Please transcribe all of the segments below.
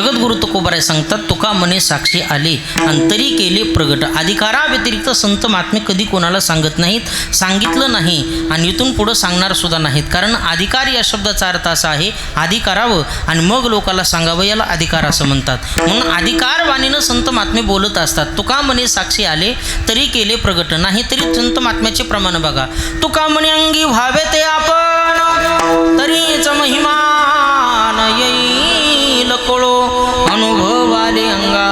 जगद्गुरु तुकोबाराय सांगतात तुका मने साक्षी आले. अंतरी केले प्रगट. अधिकाराव्यतिरिक्त संत महात्मे कधी कोणाला सांगत नाहीत? सांगितलं नाही. आणि इथून पुढं सांगणार सुद्धा नाहीत. कारण अधिकार या शब्दाचा अर्थ असा आहे अधिकारावं आणि मग लोकाला सांगावं याला अधिकार असं म्हणतात. म्हणून अधिकारवाणीनं संत महात्मे बोलत असतात तुका मने साक्षी आले तरी केले प्रगट. नाही तरी संत महात्म्याचे प्रमाण बघा. तुका म्हणे अंगी व्हावे ते आपण. तरीच महिमा येईल कळो अनुभव आले अंगा.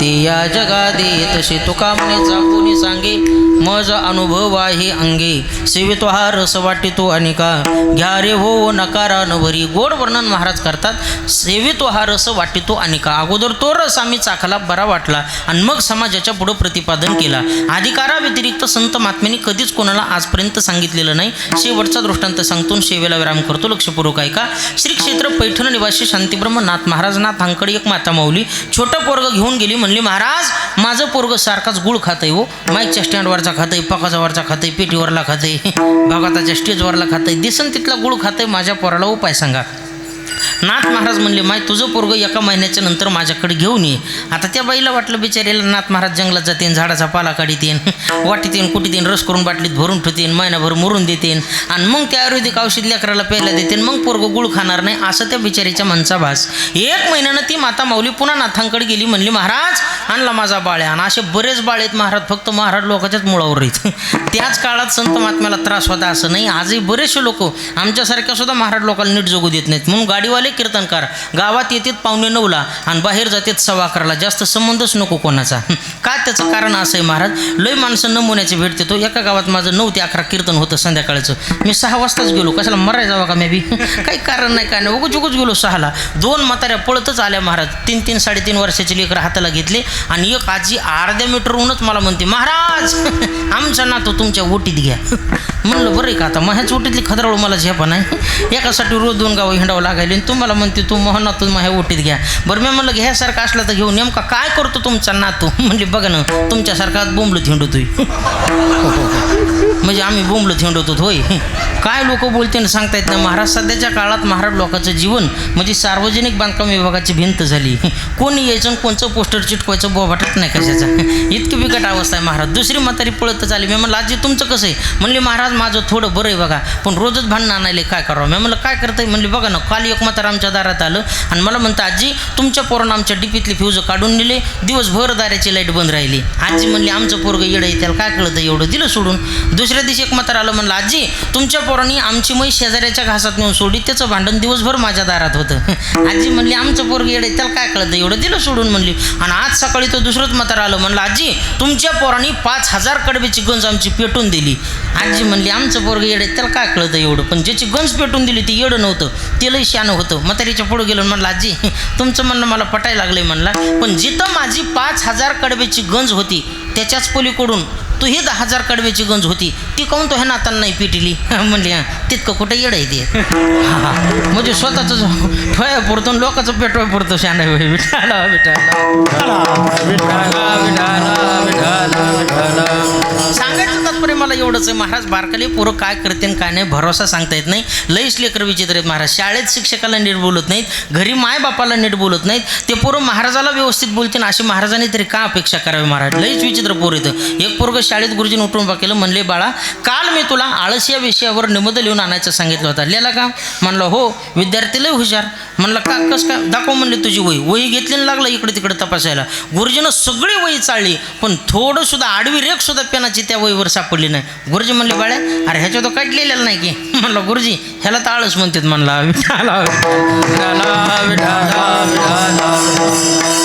ते या जगा दे तसे तुका म्हणे कोणी सांगे मज अनुभव आहे अंगे. सेवितो हा रस वाटितो अनिका. घ्या रे हो नकारा न भरी गोड वर्णन महाराज करतात. सेवितो हा रस वाटितो अनिका. अगोदर तो रस आम्ही चाखला बरा वाटला आणि मग समाजाच्या पुढं प्रतिपादन केला. अधिकाराव्यतिरिक्त संत महात्म्यांनी कधीच कोणाला आजपर्यंत सांगितलेलं नाही. शेवटचा दृष्टांत सांगतो सेवेला विराम करतो. लक्षपूर्वक ऐका. श्री क्षेत्र पैठण निवासी शांतीब्रह्म नाथ महाराज नाथ हांकडे एक माता माऊली. छोटं पोरग घेऊन गेली. म्हणली महाराज माझं पोरग सारखाच गुळ आहे हो. माईकच्या स्टँडवरचा खात आहे पकाजावरचा खात आहे पेटीवरला आहे भगवताच्या स्टेजवरला खातंय. दिसन तिथला गुळ खातंय माझ्या पोराला उपाय सांगा. नाथ महाराज म्हणले माय तुझं पोरग एका महिन्याच्या नंतर माझ्याकडे घेऊन ये. आता त्या बाईला वाटलं बिचारीला नाथ महाराज जंगलात जाते झाडाचा पाला काढीत येईन वाटीत येईन कुठीत रस करून बाटलीत भरून ठेवतीन महिनाभर मुरून देतेन आणि मग त्या आयुर्वेदिक औषध लेकराला प्यायला देतेन मग पोरग गुळ खाणार नाही असं त्या बिचारीच्या मनचा भास. एक महिन्यानं ती माता माऊली पुन्हा नाथांकडे गेली म्हणली महाराज आणला माझा बाळ्या. आणि असे बरेच बाळ आहेत महाराज फक्त महाराज लोकांच्याच मुळावर राहीत त्याच काळात संत महात्म्याला त्रास होता असं नाही आजही बरेचसे लोक आमच्यासारख्या सुद्धा महाराज लोकांना नीट जगू देत नाहीत. म्हणून गाडीवाले कीर्तनकार गावात येतात पावणे नऊला आणि बाहेर जातात सव्वा अकराला जास्त संबंधच नको कोणाचा. का त्याचं कारण असं आहे महाराज? लय माणसं नमुन्याचे भेट देतो. एका गावात माझं नऊ ते अकरा कीर्तन होतं संध्याकाळचं. मी सहा वाजताच गेलो. कशाला मराय जावा का मी बी काही कारण नाही काय नाही. उगूच उगूच गेलो सहाला. दोन म्हाताऱ्या पळतच आल्या महाराज. तीन तीन साडेतीन वर्षाचे लेकरं हाताला घेतले आणि एक आजी अर्ध्या मीटरहूनच मला म्हणते महाराज आमचा नातो तुमच्या ओटीत घ्या. म्हणलं बरं आहे का आता? मग ह्याच ओटीतली खदराळू मला झेपा नाही. एकासाठी रोज दोन गावं हिंडावं राहिली आणि तुम्हाला म्हणते तू मोहन नातू माझ्या ओटीत घ्या. बरं मी म्हणलं घ्यासारखा असला तर घेऊन नेमका काय करतो तुमचा नातू? म्हणजे बघा ना तुमच्यासारखा बोंबलत हिंडतोय म्हणजे आम्ही बोंबलो थिंडवतो होय. काय लोक बोलते ना सांगता येत ना महाराज सध्याच्या काळात महाराज लोकांचं जीवन म्हणजे सार्वजनिक बांधकाम विभागाची भिंत झाली. कोणी यायचं आणि कोणचं पोस्टर चिटकवायचं बोभाटत नाही कशाचा. इतकी बिकट अवस्था आहे महाराज. दुसरी म्हातारी पळतच आली. मी म्हणलं आजी तुमचं कसं आहे? म्हणले महाराज माझं थोडं बरं आहे बघा पण रोजच भांडणं आणायला काय करावं? मी म्हणलं काय करताय? म्हणले बघा ना काल एकमतारामच्या आमच्या दारात आलं. आणि मला म्हणतं आजी तुमच्या पोरानं आमच्या डिपीतली फ्यूज काढून नेले. दिवसभर दाराची लाइट बंद राहिली. आजी म्हणली आमचं पोरगं येडं आहे त्याला काय कळतं एवढं? दिलं सोडून. दुसऱ्या दिवशी एक आलं म्हणलं आजी तुमच्या पोरांनी आमची मै शेजाऱ्याच्या घासात नेऊन सोडली. त्याचं भांडण दिवसभर माझ्या दारात होतं. आजी म्हणली आमचं पोरगं येडं आहे त्याला काय कळतं एवढं? दिलं सोडून म्हणली. आणि आज सकाळी तो दुसरंच मतार आलं म्हणलं आजी तुमच्या पोरांनी पाच हजार कडबीची गंज आमची पेटून दिली. आजी म्हणली आमचं पोरगं येडं आहे त्याला काय कळतं एवढं? पण ज्याची गंज पेटून दिली ती येडं नव्हतं. ते लई शानं होतं. म्हातारीच्या पुढं गेलो म्हणलं आजी तुमचं म्हणणं मला पटायला लागलंय म्हणला. पण जिथं माझी पाच हजार कडब्याची गंज होती त्याच्याच पोलीकडून तू ही दहा हजार कडव्याची गंज होती ती काऊन तो ह्या नातांना नाही पिटिली? म्हणली हां तितकं कुठं येड आहे ते? म्हणजे स्वतःचं ठोया पुरतो लोकांचं पेटवाय पुरतो शाना विठाला. विठाला विठाला विठाला विठाला विठाला. तात्पर्य मला एवढंच आहे महाराज बारकाले पोरं काय करते काय नाही भरोसा सांगता येत नाही. लईच लेकर विचित्र आहेत महाराज. शाळेत शिक्षकाला नीट बोलत नाहीत घरी माय बापाला नीट बोलत नाहीत. ते पोरं महाराजाला व्यवस्थित बोलतील अशी महाराजांनी तरी का अपेक्षा करावी महाराज? लईच विचित्र पोर येतं एक पोरग शाळेत गुरुजीने उठून बा केलं म्हणले बाळा काल मी तुला आळस या विषयावर निबंध लिहून आणायचं सांगितलं होतं. लिहिला का? म्हणलं हो विद्यार्थी लय हुशार. म्हणलं का कस का? दाखव म्हणले तुझी वही. वही घेतली लागलं इकडे तिकडे तपासायला. गुरुजीनं सगळी वही चाळली पण थोडंसुद्धा आडवी रेख सुद्धा पेनाची त्या वहीवर सापडली नाही. गुरुजी म्हणले बाळ्या अरे ह्याच्या तो काढ लिहिलेलं नाही की. म्हणलं गुरुजी ह्याला तर आळस म्हणतात म्हणला विठाला विठाला विठाला विठाला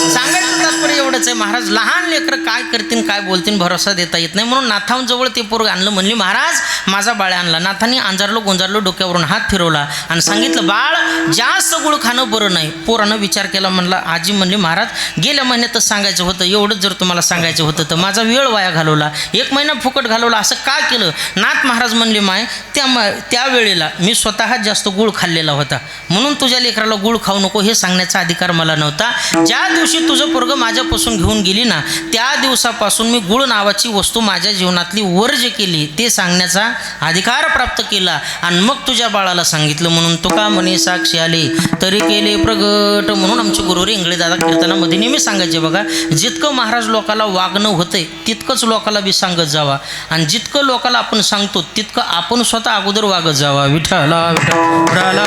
सांगायचं तात्पर्य एवढंच आहे महाराज लहान लेकर काय करतील काय बोलतील भरोसा देता येत नाही. म्हणून नाथांजवळ ते पोरग आणलं. म्हणली महाराज माझा बाळ आणला. नाथांनी अंजारलो गोंजारलो डोक्यावरून हात फिरवला आणि सांगितलं बाळ जास्त गुळ खाणं बरं नाही. पोरानं विचार केला म्हणला आजी म्हणली महाराज गेल्या महिन्यातच सांगायचं होतं एवढंच जर तुम्हाला सांगायचं होतं तर माझा वेळ वाया घालवला. एक महिना फुकट घालवला असं का केलं? नाथ महाराज म्हणले माय त्या त्या वेळेला मी स्वतः जास्त गुळ खाल्लेला होता. म्हणून तुझ्या लेकराला गुळ खाऊ नको हे सांगण्याचा अधिकार मला नव्हता. ज्या दिवशी तुझं पोरग माझ्यापासून घेऊन गेली ना त्या दिवसापासून मी गुळ नावाची वस्तू माझ्या जीवनातली वर्ज केली ते सांगण्याचा अधिकार प्राप्त केला आणि मग तुझ्या बाळाला सांगितलं म्हणून तुका म्हणे साक्षी आले? तरी केले प्रगट म्हणून आमचे गुरुवारी इंगळे दादा कीर्तनामध्ये नेहमी सांगायचे बघा जितकं महाराज लोकाला वागणं होतंय तितकंच लोकाला बी सांगत जावा. आणि जितकं लोकाला आपण सांगतो तितकं आपण स्वतः अगोदर वागत जावा. विठाला विठाला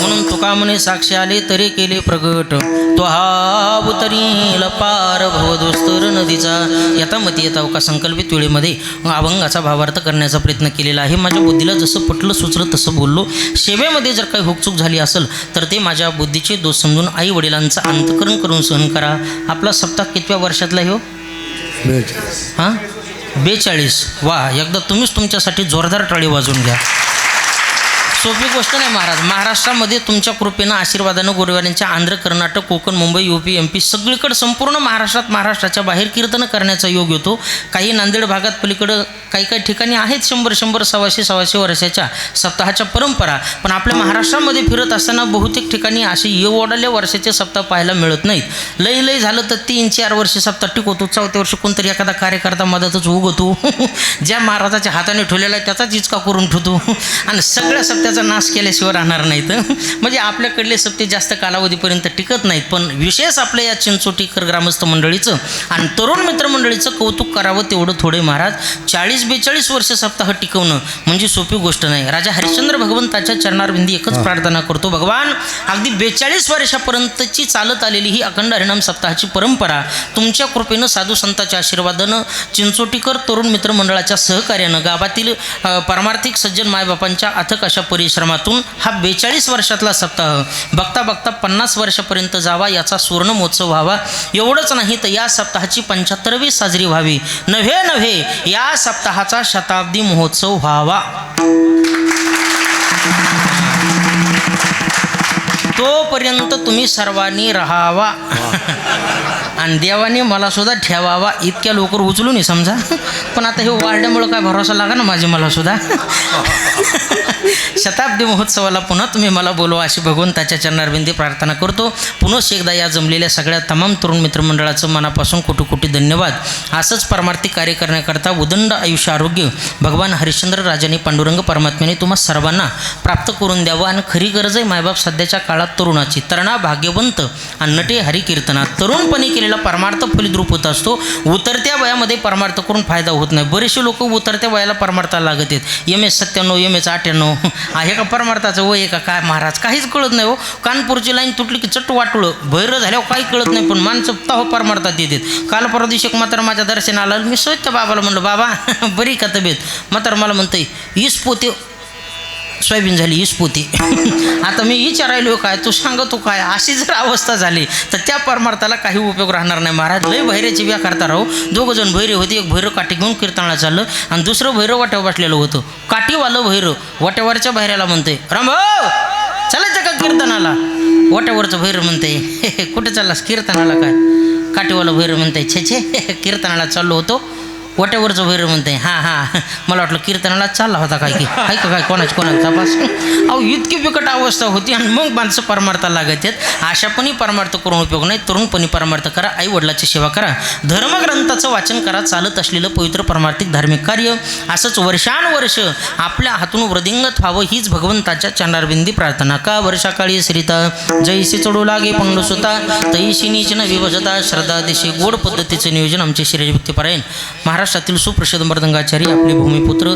म्हणून तुका म्हणे साक्षी आले तरी केले प्रगट. तो हा उतरील पार भवदोस्तर नदीचा. येता मती येता का संकल्पित वेळेमध्ये अभंगाचा भावार्थ करण्याचा प्रयत्न केलेला आहे. माझ्या बुद्धीला जसं पटलं सुचलं तसं बोललो. सेवेमध्ये जर काही हुकचूक झाली असेल तर ते माझ्या बुद्धीचे दोष समजून आई वडिलांचं अंतकरण करून सहन करा. आपला सप्ताह कितव्या वर्षातला हो? हां? बेचाळीस. वा एकदा तुम्हीच तुमच्यासाठी जोरदार टाळी वाजवून घ्या. सोपी गोष्ट नाही महाराज. महाराष्ट्रामध्ये तुमच्या कृपेनं आशीर्वादानं गुरुवाऱ्यांच्या Andhra Karnataka Konkan Mumbai UP P M P सगळीकडे संपूर्ण महाराष्ट्रात महाराष्ट्राच्या बाहेर कीर्तन करण्याचा योग येतो. काही नांदेड भागात पलीकडं काही काही ठिकाणी आहेत शंभर शंभर सव्वाशे सव्वाशे वर्षाच्या सप्ताहाच्या परंपरा. पण आपल्या महाराष्ट्रामध्ये फिरत असताना बहुतेक ठिकाणी असे येवडाल्या वर्षाचे सप्ताह पाहायला मिळत नाहीत. लई लय झालं तर तीन चार वर्ष सप्ताह टिकवतो चौथ्या वर्षी कोणतरी एखादा कार्यकर्ता मदतच उगवतो. ज्या महाराजाच्या हाताने ठेवलेला आहे त्याचाच इचका करून ठेवतो. आणि सगळ्या सप्ताह सप्त्याचा नाश केल्याशिवाय राहणार नाहीत. म्हणजे आपल्याकडले सप्ते जास्त कालावधीपर्यंत टिकत नाहीत. पण विशेष आपल्या या चिंचोटीकर ग्रामस्थ मंडळीचं आणि तरुण मित्रमंडळीचं कौतुक करावं तेवढं थोडे महाराज. चाळीस बेचाळीस वर्ष सप्ताह टिकवणं म्हणजे सोपी गोष्ट नाही. राजा हरिश्चंद्र भगवंताच्या चरणारविंदी एकच प्रार्थना करतो भगवान अगदी बेचाळीस वर्षापर्यंतची चालत आलेली ही अखंड हरिणाम सप्ताहाची परंपरा तुमच्या कृपेनं साधू संतांच्या आशीर्वादानं चिंचोटीकर तरुण मित्रमंडळाच्या सहकार्यानं गावातील पारमार्थिक सज्जन मायबापांच्या अथक अशा परिश्रमातून हा बेचाळीस वर्षातला सप्ताह. बघता बघता पन्नास वर्षापर्यंत जावा याचा सुवर्ण महोत्सव व्हावा. एवढंच नाही तर या सप्ताहाची पंच्याहत्तरवी साजरी व्हावी. नव्हे नव्हे या सप्ताहाचा शताब्दी महोत्सव व्हावा. तोपर्यंत तुम्ही सर्वांनी राहावा. आणि देवाने मला सुद्धा ठेवावा. इतक्या लवकर उचलू नये समजा. पण आता हे वाढल्यामुळं काय भरोसा लागा ना माझे मला सुद्धा. शताब्दी महोत्सवाला पुन्हा तुम्ही मला बोलवा अशी भगवंताच्या चरणारविंदी प्रार्थना करतो. पुन्हा एकदा या जमलेल्या सगळ्या तमाम तरुण मित्रमंडळाचं मनापासून कोटी कोटी धन्यवाद. असंच परमार्थिक कार्य करण्याकरता उदंड आयुष्य आरोग्य भगवान हरिश्चंद्र राजाने पांडुरंग परमात्म्याने तुम्हा सर्वांना प्राप्त करून द्यावं आणि खरी गरज आहे मायबाप सध्याच्या काळात तरुणाची. तरणा भाग्यवंत आणि नटे हरिकीर्तनात. तरुणपणी केलेला परमार्थ फलित रूप होत असतो. उतरत्या वयामध्ये परमार्थ करून फायदा होत नाही. बरेचसे लोक उतरत्या वयाला परमार्थाला लागत आहेत. एम एस सत्त्याण्णव एम एस अठ्ठ्याण्णव आहे का परमार्थाचं वय का काय महाराज? काहीच कळत नाही हो. कानपूरची लाईन तुटली की चट वाटळं. भैर झाल्यावर काही कळत नाही पण माणसं तहो परमार्थात येतात. काल परदेशक मात्र माझ्या दर्शनाला मी स्वच्छ बाबाला म्हणलं बाबा बरी का तब्येत? मात्र मला म्हणतंय ईस पोते सोयाबीन झाली हीच पोती. आता मी विचारायलो काय तू सांगतो काय? अशी जर अवस्था झाली तर त्या परमार्थाला काही उपयोग राहणार नाही महाराज. लय भैऱ्याची व्या करता राहू दोघं जण भैरे होते एक भैरव काठी घेऊन कीर्तनाला चाललं आणि दुसरं भैरव वाट्यावर बसलेलं होतं. काठीवालं भैरव वाट्यावरच्या भैऱ्याला म्हणते राम चालायचं का कीर्तनाला? वाट्यावरचं भैरव म्हणते कुठे चाललास? कीर्तनाला काय? काठीवालं भैरव म्हणते छे छे कीर्तनाला चाललो होतो. वाट्यावरचं भैरव म्हणते हां हां. मला वाटलं कीर्तनाला चालला होता काय की? आहे का काय? कोणाची कोणाचा? तपास. अहो इतकी बिकट अवस्था होती आणि मग माणसं परमार्थ लागत आहेत. अशापणी परमार्थ करून उपयोग नाही. तरुणपणी परमार्थ करा. आई वडिलाची सेवा करा. धर्मग्रंथाचं वाचन करा. चालत असलेलं पवित्र परमार्थिक धार्मिक कार्य. असंच वर्षानुवर्ष आपल्या हातून वृद्धिंगत व्हावं हीच भगवंताच्या चंडारबिंदी प्रार्थना. का वर्षाकाळी श्रीता? जैसी चढू लागे पंडू सुता. तैशी न विभजता श्रद्धा दिशी गोड पद्धतीचं नियोजन आमचे श्रीभक्तीपरायण महाराष्ट्रातील सुप्रसिद्ध मृदंगाचारी आपले भूमिपुत्र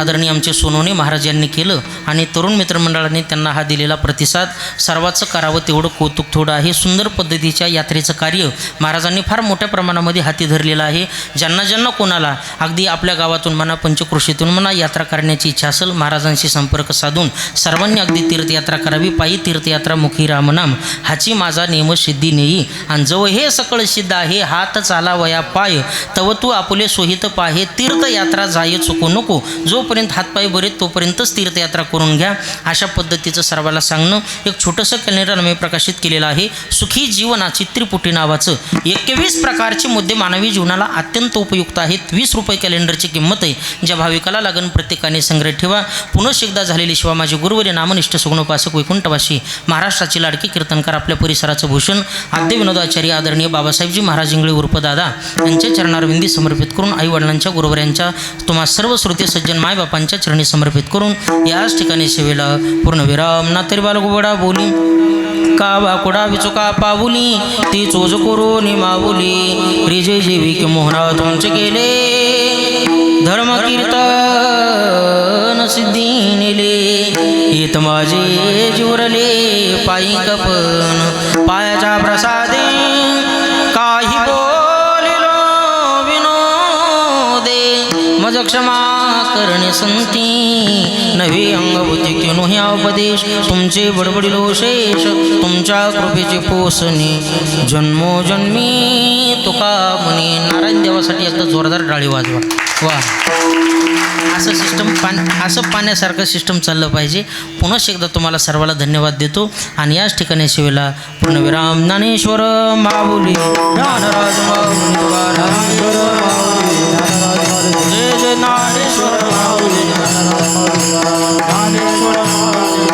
आदरणीय आमचे सोनवणे महाराज यांनी केलं आणि तरुण मित्रमंडळाने त्यांना हा दिलेला प्रतिसाद सर्वाचं करावं तेवढं कौतुक थोडं आहे. सुंदर पद्धतीच्या यात्रेचं कार्य महाराजांनी फार मोठ्या प्रमाणामध्ये हाती धरलेलं आहे. ज्यांना ज्यांना कोणाला अगदी आपल्या गावातून म्हणा पंचकृषीतून म्हणा यात्रा करण्याची इच्छा असेल महाराजांशी संपर्क साधून सर्वांनी अगदी तीर्थयात्रा करावी. पायी तीर्थयात्रा मुखी रामनाम हाची माझा नेम सिद्धी नेई. आणि जवळ हे सकळ सिद्ध आहे हात चालावया पाय तव तू आपुले सोय सोहित पाहे तीर्थयात्रा जाय चुकू नको. जोपर्यंत हातपाय बरे तोपर्यंतच तीर्थयात्रा करून घ्या. अशा पद्धतीचं सर्वाला सांगणं एक छोटंसं कॅलेंडर आम्ही प्रकाशित केलेलं आहे. सुखी जीवनाची त्रिपुटी नावाचं एकवीस प्रकारचे मुद्दे मानवी जीवनाला अत्यंत उपयुक्त आहेत. वीस रुपये कॅलेंडरची किंमत आहे. ज्या भाविकाला लागण प्रत्येकाने संग्रह ठेवा. पुनश एकदा झालेली शिवा माझे गुरुवरी नामनिष्ठ सुगुणोपासक वैकुंठवासी. महाराष्ट्राची लाडकी कीर्तनकार आपल्या परिसराचं भूषण. आद्य विनोदाचार्य आदरणीय बाबासाहेबजी महाराज इंगळे उर्फ दादा यांच्या चरणारविंदी समर्पित करून आईवडिलांच्या गुरुवऱ्यांच्या तुम्हा सर्व श्रुती सज्जन मायबापांच्या चरणी समर्पित करून याच ठिकाणी सेवेला पूर्णविराम ना तरी बालगुबडा बोली का बाकुडा विचुका पाऊली ती चोज करून माऊली. रिजे जीवी की मोहना तुमचे गेले धर्म कीर्तन सिद्धी नेले. येत माझे जुरले पायी कपन पायाच्या प्रसादे काही मज क्षमा करणे संती नवे अंगभूती किनु ह्या उपदेश तुमचे बडबडिलो शेष तुमच्या कृपेचे पोसणे. जन्मोजन्मी तुका म्हणे. नारायण देवासाठी एकदा जोरदार डाळी वाजवा. वा. असं सिस्टम पान असं पाण्यासारखं सिस्टम चाललं पाहिजे. पुन्हा एकदा तुम्हाला सर्वाला धन्यवाद देतो. आणि याच ठिकाणी शिवेला पूर्णविराम ज्ञानेश्वर माऊली ज्ञानराज माऊली ज्ञानेश्वर माऊली.